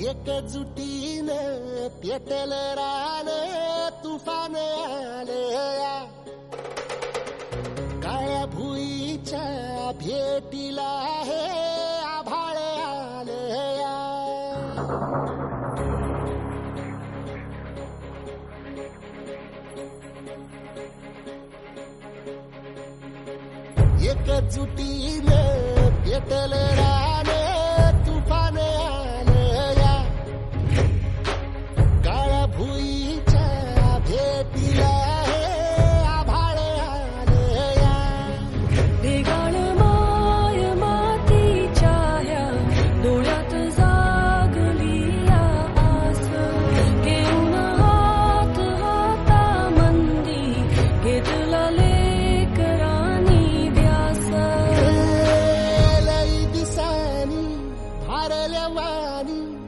एकजुटीने पेटल रान तुफान आले काळ्या भुईच्या भेटीला हे आभाळ आले या. एकजुटीने पेटल Morelia Wadi